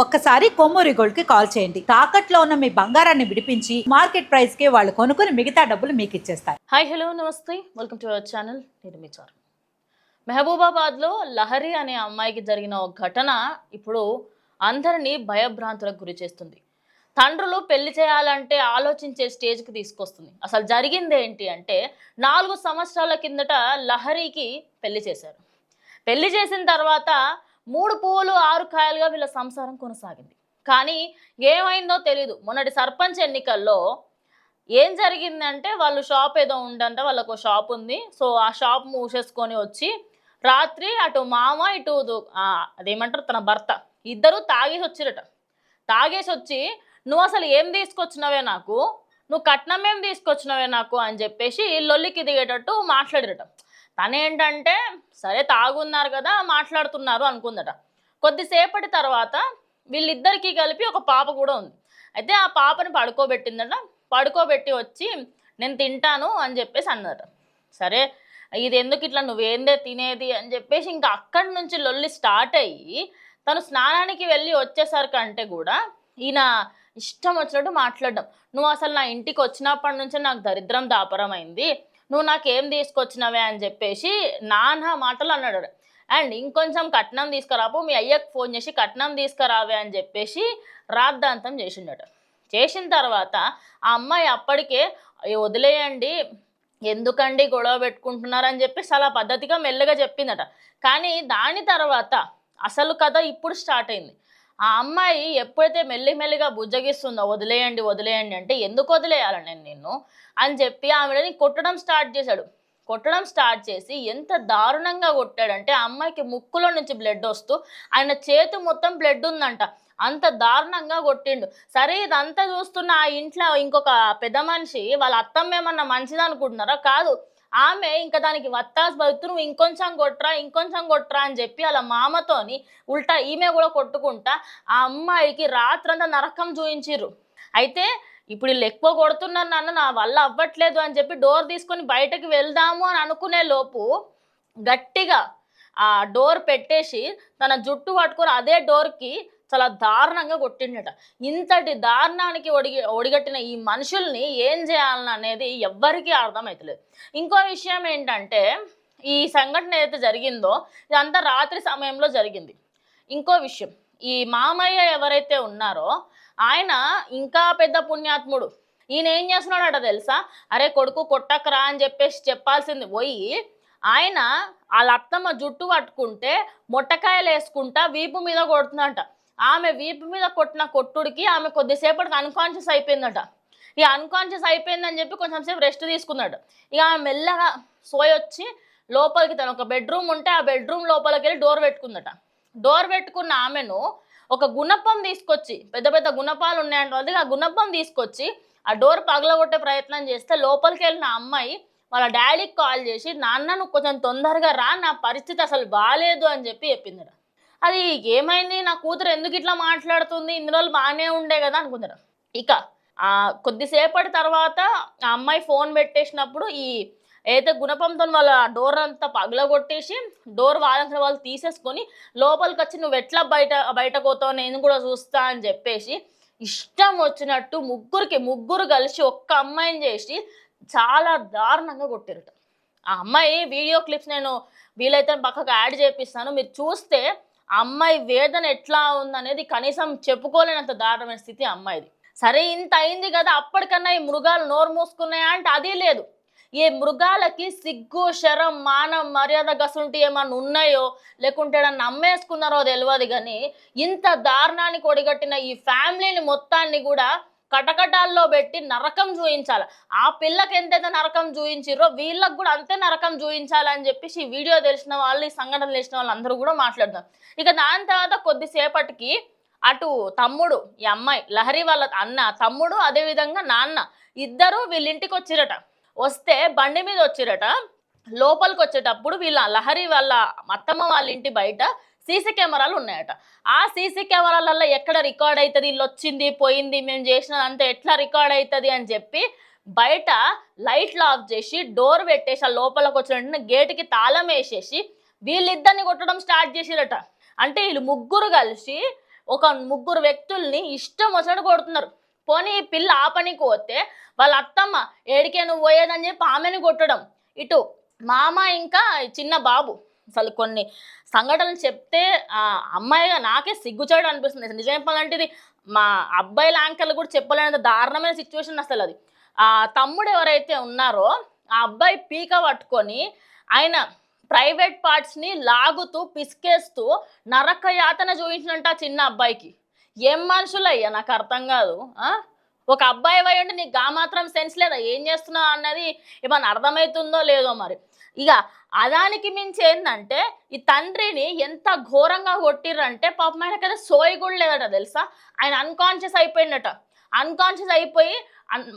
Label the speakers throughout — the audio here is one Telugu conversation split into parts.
Speaker 1: ఒక్కసారి కొమ్మూరి గోల్డ్కి కాల్ చేయండి. తాకట్లో ఉన్న మీ బంగారాన్ని విడిపించి మార్కెట్ ప్రైస్కి వాళ్ళు కొనుక్కుని మిగతా డబ్బులు మీకు ఇచ్చేస్తారు.
Speaker 2: హాయ్ హలో నమస్తే. వెల్కమ్ టు అవర్ ఛానల్ నేను మీ చారు. లహరి అనే అమ్మాయికి జరిగిన ఒక ఘటన ఇప్పుడు అందరినీ భయభ్రాంతులకు గురి చేస్తుంది. తండ్రులు పెళ్ళి చేయాలంటే ఆలోచించే స్టేజ్కి తీసుకొస్తుంది. అసలు జరిగింది ఏంటి అంటే నాలుగు సంవత్సరాల కిందట లహరికి పెళ్ళి చేశారు. పెళ్ళి చేసిన తర్వాత మూడు పువ్వులు ఆరు కాయలుగా వీళ్ళ సంసారం కొనసాగింది. కానీ ఏమైందో తెలియదు మొన్నటి సర్పంచ్ ఎన్నికల్లో ఏం జరిగిందంటే వాళ్ళు షాప్ ఏదో ఉందంట వాళ్ళకు ఒక షాప్ ఉంది. సో ఆ షాప్ మూసేసుకొని వచ్చి రాత్రి అటు మామ ఇటు అదేమంటారు తన భర్త ఇద్దరు తాగేసి వచ్చిరట. తాగేసి వచ్చి నువ్వు అసలు ఏం తీసుకొచ్చినవే నాకు? నువ్వు కట్నం ఏం తీసుకొచ్చినవే నాకు? అని చెప్పేసి లొల్లికి దిగేటట్టు మాట్లాడిరట. తనేంటంటే సరే తాగున్నారు కదా మాట్లాడుతున్నారు అనుకుందట. కొద్దిసేపటి తర్వాత వీళ్ళిద్దరికీ కలిపి ఒక పాప కూడా ఉంది. అయితే ఆ పాపని పడుకోబెట్టిందట. పడుకోబెట్టి వచ్చి నేను తింటాను అని చెప్పేసి అన్నదట. సరే ఇది ఎందుకు ఇట్లా నువ్వేందే తినేది అని చెప్పేసి ఇంకా అక్కడి నుంచి లొల్లి స్టార్ట్ అయ్యి తను స్నానానికి వెళ్ళి వచ్చేసరికి అంటే కూడా ఈయన ఇష్టం వచ్చినట్టు మాట్లాడడం. నువ్వు అసలు నా ఇంటికి వచ్చినప్పటి నుంచే నాకు దరిద్రం దాపరమైంది నువ్వు నాకేం తీసుకొచ్చినవే అని చెప్పేసి నాన్న మాటలు అన్నాడు. అండ్ ఇంకొంచెం కట్నం తీసుకురాపు మీ అయ్యకు ఫోన్ చేసి కట్నం తీసుకురావే అని చెప్పేసి రాద్ధాంతం చేసిండట. చేసిన తర్వాత ఆ అమ్మాయి అప్పటికే వదిలేయండి ఎందుకండి గొడవ పెట్టుకుంటున్నారని చెప్పేసి చాలా పద్ధతిగా మెల్లగా చెప్పిందట. కానీ దాని తర్వాత అసలు కథ ఇప్పుడు స్టార్ట్ అయింది. ఆ అమ్మాయి ఎప్పుడైతే మెల్లి మెల్లిగా బుజ్జగిస్తుందో వదిలేయండి వదిలేయండి అంటే ఎందుకు వదిలేయాలి నేను నిన్ను అని చెప్పి ఆవిడని కొట్టడం స్టార్ట్ చేశాడు. కొట్టడం స్టార్ట్ చేసి ఎంత దారుణంగా కొట్టాడంటే ఆ అమ్మాయికి ముక్కులో నుంచి బ్లడ్ వస్తూ ఆయన చేతి మొత్తం బ్లడ్ ఉందంట. అంత దారుణంగా కొట్టిండు. సరే ఇదంతా చూస్తున్న ఆ ఇంట్లో ఇంకొక పెద్ద మనిషి వాళ్ళ అత్తమ్మ ఏమన్నా మంచిది అనుకుంటున్నారా కాదు. ఆమె ఇంకా దానికి వత్తాస్ బతుకు నువ్వు ఇంకొంచెం కొట్రా ఇంకొంచెం కొట్రా అని చెప్పి అలా మామతోని ఉల్టా ఈమె కూడా కొట్టుకుంటా ఆ అమ్మాయికి రాత్రంతా నరకం చూయించిర్రు. అయితే ఇప్పుడు వీళ్ళు ఎక్కువ కొడుతున్నారు నాన్న నా వల్ల అవ్వట్లేదు అని చెప్పి డోర్ తీసుకొని బయటకు వెళ్దాము అని అనుకునే లోపు గట్టిగా ఆ డోర్ పెట్టేసి తన జుట్టు పట్టుకొని అదే డోర్కి చాలా దారుణంగా కొట్టిండట. ఇంతటి దారుణానికి ఒడిగి ఒడిగట్టిన ఈ మనుషుల్ని ఏం చేయాలనేది ఎవ్వరికీ అర్థమవుతలేదు ఇంకో విషయం ఏంటంటే ఈ సంఘటన ఏదైతే జరిగిందో ఇదంతా రాత్రి సమయంలో జరిగింది. ఇంకో విషయం ఈ మామయ్య ఎవరైతే ఉన్నారో ఆయన ఇంకా పెద్ద పుణ్యాత్ముడు. ఈయన ఏం చేస్తున్నాడట తెలుసా? అరే కొడుకు కొట్టకరా అని చెప్పేసి చెప్పాల్సింది పోయి ఆయన వాళ్ళ అత్తమ్మ జుట్టు పట్టుకుంటే మొట్టకాయలు వేసుకుంటా వీపు మీద కొడుతుందంట. ఆమె వీపు మీద కొట్టిన కొట్టుడికి ఆమె కొద్దిసేపటికి అన్కాన్షియస్ అయిపోయిందట. ఇక అన్కాన్షియస్ అయిపోయిందని చెప్పి కొంచెం సేపు రెస్ట్ తీసుకున్నాడు. ఇక ఆమె మెల్లగా సోయొచ్చి లోపలికి తను ఒక బెడ్రూమ్ ఉంటే ఆ బెడ్రూమ్ లోపలికి వెళ్ళి డోర్ పెట్టుకుందట. డోర్ పెట్టుకున్న ఆమెను ఒక గుణపం తీసుకొచ్చి పెద్ద పెద్ద గుణపాలు ఉన్నాయంట వాళ్ళకి ఆ గుణపం తీసుకొచ్చి ఆ డోర్ పగలగొట్టే ప్రయత్నం చేస్తే లోపలికి వెళ్ళిన అమ్మాయి వాళ్ళ డాడీకి కాల్ చేసి నాన్న నువ్వు కొంచెం తొందరగా రా నా పరిస్థితి అసలు బాగాలేదు అని చెప్పి చెప్పిందట. అది ఏమైంది? నా కూతురు ఎందుకు ఇట్లా మాట్లాడుతుంది? ఇన్ని రోజులు బాగానే ఉండే కదా అనుకుంటారు ఇక ఆ కొద్దిసేపటి తర్వాత ఆ అమ్మాయి ఫోన్ పెట్టేసినప్పుడు ఈ ఏదైతే గుణపంతో వాళ్ళ డోర్ అంతా పగలగొట్టేసి డోర్ వాళ్ళంతా వాళ్ళు తీసేసుకొని లోపలికి వచ్చి నువ్వు ఎట్లా బయట బయటకు పోతావు? నేను కూడా చూస్తా అని చెప్పేసి ఇష్టం వచ్చినట్టు ముగ్గురికి ముగ్గురు కలిసి ఒక్క అమ్మాయిని చేసి చాలా దారుణంగా కొట్టారట. ఆ అమ్మాయి వీడియో క్లిప్స్ నేను వీలైతే పక్కకు యాడ్ చేపిస్తాను. మీరు చూస్తే ఆ అమ్మాయి వేదన ఎట్లా ఉందనేది కనీసం చెప్పుకోలేనంత దారుణమైన స్థితి అమ్మాయిది. సరే ఇంత అయింది కదా అప్పటికన్నా ఈ మృగాలు నోరు మూసుకున్నాయా అంటే అది లేదు. ఈ మృగాలకి సిగ్గు శరం మానం మర్యాద గసుంటి ఏమన్నా ఉన్నాయో లేకుంటే నమ్మేసుకున్నారో తెలియదు కానీ ఇంత దారుణానికి ఒడిగట్టిన ఈ ఫ్యామిలీని మొత్తాన్ని కూడా కటకటాల్లో పెట్టి నరకం చూయించాలి. ఆ పిల్లకి ఎంతైతే నరకం చూయించారో వీళ్ళకి కూడా అంతే నరకం చూయించాలని చెప్పేసి ఈ వీడియో తెలిసిన వాళ్ళు ఈ సంఘటన తెలిసిన వాళ్ళు అందరూ కూడా మాట్లాడుతారు. ఇక దాని తర్వాత కొద్దిసేపటికి అటు తమ్ముడు ఈ అమ్మాయి లహరి వాళ్ళ అన్న తమ్ముడు అదేవిధంగా నాన్న ఇద్దరు వీళ్ళింటికి వచ్చిరట. వస్తే బండి మీద వచ్చిరట. లోపలికి వచ్చేటప్పుడు వీళ్ళ లహరి వాళ్ళ అత్తమ్మ వాళ్ళ ఇంటి బయట సీసీ కెమెరాలు ఉన్నాయట. ఆ సీసీ కెమెరాలలో ఎక్కడ రికార్డ్ అవుతుంది వీళ్ళు వచ్చింది పోయింది మేము చేసినదంతా ఎట్లా రికార్డ్ అవుతుంది అని చెప్పి బయట లైట్లు ఆఫ్ చేసి డోర్ పెట్టేసి ఆ లోపలికి వచ్చిన గేటుకి తాళం వేసేసి వీళ్ళిద్దరిని కొట్టడం స్టార్ట్ చేసిరట. అంటే వీళ్ళు ముగ్గురు కలిసి ఒక ముగ్గురు వ్యక్తుల్ని ఇష్టం వచ్చినట్టు కొడుతున్నారు. పోనీ ఈ పిల్ల ఆ పనికి పోతే వాళ్ళ అత్తమ్మ ఏడికే నువ్వు పోయేదని చెప్పి ఆమెను కొట్టడం. ఇటు మామ ఇంకా చిన్న బాబు. అసలు కొన్ని సంఘటనలు చెప్తే ఆ అమ్మాయిగా నాకే సిగ్గుచేయడం అనిపిస్తుంది. నిజం చెప్పాలంటే ఇది మా అబ్బాయిల యాంకర్లు కూడా చెప్పలేనంత దారుణమైన సిచ్యువేషన్ అసలు అది. ఆ తమ్ముడు ఎవరైతే ఉన్నారో ఆ అబ్బాయి పీక పట్టుకొని ఆయన ప్రైవేట్ పార్ట్స్ని లాగుతూ పిసికేస్తూ నరక యాతన చూపించినట్ట చిన్న అబ్బాయికి. ఏం మనుషులయ్యా? నాకు అర్థం కాదు. ఒక అబ్బాయి అయ్యండి ఉంటే నీకు గా మాత్రం సెన్స్ లేదా? ఏం చేస్తున్నావు అన్నది ఏమన్నా అర్థమవుతుందో లేదో మరి. ఇక అదానికి మించి ఏంటంటే ఈ తండ్రిని ఎంత ఘోరంగా కొట్టిర్రంటే పాపం ఆయనకైతే సోయి కూడా లేదట తెలుసా? ఆయన అన్కాన్షియస్ అయిపోయిందట అన్కాన్షియస్ అయిపోయి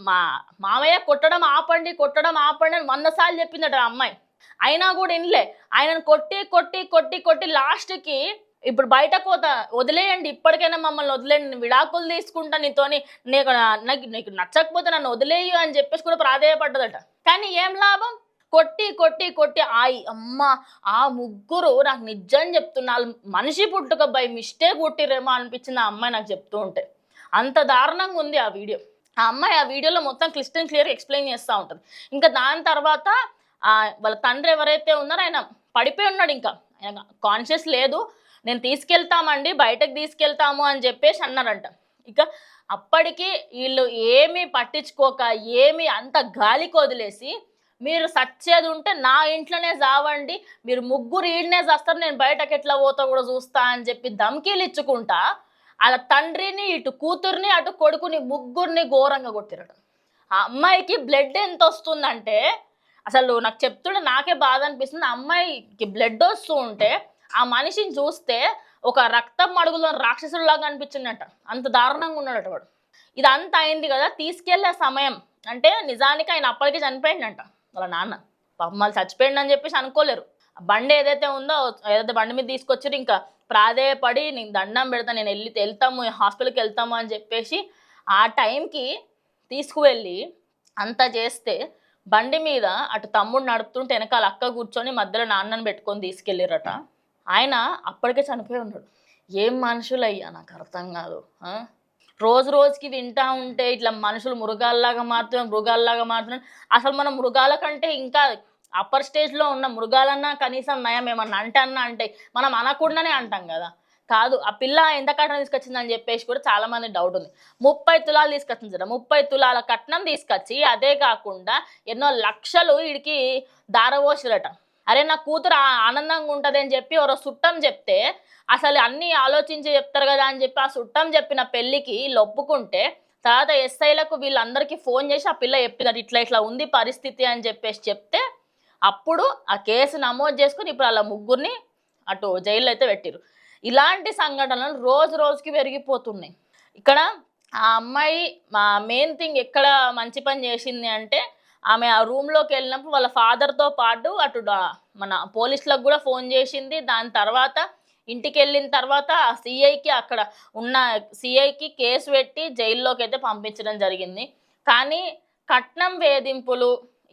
Speaker 2: మా మామయ్య కొట్టడం ఆపండి కొట్టడం ఆపండి అని వంద సార్లు చెప్పిందట ఆ అమ్మాయి. అయినా కూడా ఇన్లే. ఆయనను కొట్టి కొట్టి కొట్టి కొట్టి లాస్ట్కి ఇప్పుడు బయట కోత వదిలేయండి. ఇప్పటికైనా మమ్మల్ని వదిలేయండి. నేను విడాకులు తీసుకుంటా నీతోని. నీకు నాకు నీకు నచ్చకపోతే నన్ను వదిలేయు అని చెప్పేసి కూడా ప్రాధేయపడ్డదట. కానీ ఏం లాభం? కొట్టి కొట్టి కొట్టి ఆయి అమ్మ ఆ ముగ్గురు నాకు నిజం చెప్తున్నా మనిషి పుట్టుక బై మిస్టేక్ పుట్టిరేమో అనిపించింది ఆ అమ్మాయి నాకు చెప్తూ ఉంటే. అంత దారుణంగా ఉంది ఆ వీడియో. ఆ అమ్మాయి ఆ వీడియోలో మొత్తం క్లిస్టన్ క్లియర్ ఎక్స్ప్లెయిన్ చేస్తూ ఉంటుంది. ఇంకా దాని తర్వాత ఆ వాళ్ళ తండ్రి ఎవరైతే ఉన్నారో ఆయన పడిపోయి ఉన్నాడు ఇంకా. ఆయన కాన్షియస్ లేదు. నేను తీసుకెళ్తామండి బయటకు తీసుకెళ్తాము అని చెప్పేసి అన్నారంట. ఇక అప్పటికి వీళ్ళు ఏమీ పట్టించుకోక ఏమీ అంత గాలికి వదిలేసి మీరు సచ్చేది ఉంటే నా ఇంట్లోనే చావండి. మీరు ముగ్గురు ఈడనే చేస్తారు నేను బయటకు ఎట్లా పోతా కూడా చూస్తా అని చెప్పి ధమ్కీలు ఇచ్చుకుంటా అలా తండ్రిని ఇటు కూతుర్ని అటు కొడుకుని ముగ్గురిని ఘోరంగా కొట్టిరట. ఆ అమ్మాయికి బ్లడ్ ఎంత వస్తుందంటే అసలు నాకు చెప్తుంటే నాకే బాధ అనిపిస్తుంది. ఆ అమ్మాయికి బ్లడ్ వస్తూ ఉంటే ఆ మనిషిని చూస్తే ఒక రక్తం అడుగులో రాక్షసుడిలాగా అనిపించిందట. అంత దారుణంగా ఉన్నాడట వాడు. ఇదంతా అయింది కదా తీసుకెళ్ళే సమయం. అంటే నిజానికి ఆయన అప్పటికే చనిపోయిందంట వాళ్ళ నాన్న. పాపం వాళ్ళు చచ్చిపోయిండు అని చెప్పేసి అనుకోలేరు. ఆ బండి ఏదైతే ఉందో ఏదైతే బండి మీద తీసుకొచ్చారు ఇంకా ప్రాధేయపడి నేను దండం పెడతా నేను వెళ్ళి వెళ్తాము హాస్పిటల్కి వెళ్తాము అని చెప్పేసి ఆ టైంకి తీసుకువెళ్ళి అంతా చేస్తే బండి మీద అటు తమ్ముడు నడుపుతుంటే వెనకాల అక్క కూర్చొని మధ్యలో నాన్నని పెట్టుకొని తీసుకెళ్ళారట ఆయన అప్పటికే చనిపోయి ఉన్నాడు. ఏం మనుషులయ్యా నాకు అర్థం కాదు. రోజు రోజుకి వింటా ఉంటే ఇట్లా మనుషులు మృగాల్లాగా మారుతున్నారు మృగాల్లాగా మారుతున్నారు. అసలు మనం మృగాల కంటే ఇంకా అప్పర్ స్టేజ్లో ఉన్న మృగాలన్నా కనీసం నయం ఏమన్నా అంటే అన్నా అంటే మనం అనకుండానే అంటాం కదా. కాదు ఆ పిల్ల ఎంత కట్నం తీసుకొచ్చిందని చెప్పేసి కూడా చాలా మంది డౌట్ ఉంది. ముప్పై తులాలు తీసుకొచ్చింది సార్ ముప్పై తులాల కట్నం తీసుకొచ్చి అదే కాకుండా ఎన్నో లక్షలు వీడికి దారవోసిరట అరే నా కూతురు ఆనందంగా ఉంటుంది అని చెప్పి ఎవరో చుట్టం చెప్తే అసలు అన్నీ ఆలోచించి చెప్తారు కదా అని చెప్పి ఆ చుట్టం చెప్పిన పెళ్ళికి వీళ్ళు ఒప్పుకుంటే తర్వాత ఎస్ఐలకు వీళ్ళందరికీ ఫోన్ చేసి ఆ పిల్ల చెప్పినారు ఇట్లా ఇట్లా ఉంది పరిస్థితి అని చెప్పేసి చెప్తే అప్పుడు ఆ కేసు నమోదు చేసుకుని ఇప్పుడు అలా ముగ్గురిని అటు జైల్లో అయితే పెట్టిరు ఇలాంటి సంఘటనలు రోజు రోజుకి పెరిగిపోతున్నాయి. ఇక్కడ ఆ అమ్మాయి మా మెయిన్ థింగ్ ఎక్కడ మంచి పని చేసింది అంటే ఆమె ఆ రూమ్లోకి వెళ్ళినప్పుడు వాళ్ళ ఫాదర్తో పాటు అటు మన పోలీసులకు కూడా ఫోన్ చేసింది. దాని తర్వాత ఇంటికి వెళ్ళిన తర్వాత ఆ సిఐకి అక్కడ ఉన్న సిఐకి కేసు పెట్టి జైల్లోకి అయితే పంపించడం జరిగింది. కానీ కట్నం వేధింపులు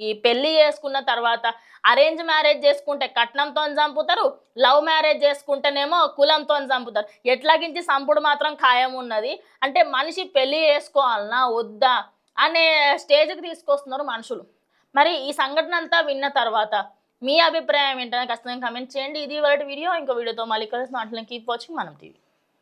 Speaker 2: ఈ పెళ్ళి చేసుకున్న తర్వాత అరేంజ్ మ్యారేజ్ చేసుకుంటే కట్నంతో చంపుతారు లవ్ మ్యారేజ్ చేసుకుంటేనేమో కులంతో చంపుతారు. ఎట్లాగించి సంపుడు మాత్రం ఖాయం ఉన్నది. అంటే మనిషి పెళ్ళి చేసుకోవాలన్నా వద్దా? అనే స్టేజ్కి తీసుకొస్తున్నారు మనుషులు. మరి ఈ సంఘటన అంతా విన్న తర్వాత మీ అభిప్రాయం ఏంటనే ఖచ్చితంగా కమెంట్ చేయండి. ఇది వాటి వీడియో. ఇంకో వీడియోతో మళ్ళీ కలిసి మాటలను కీప్ వాచింగ్ మనం టీవీ.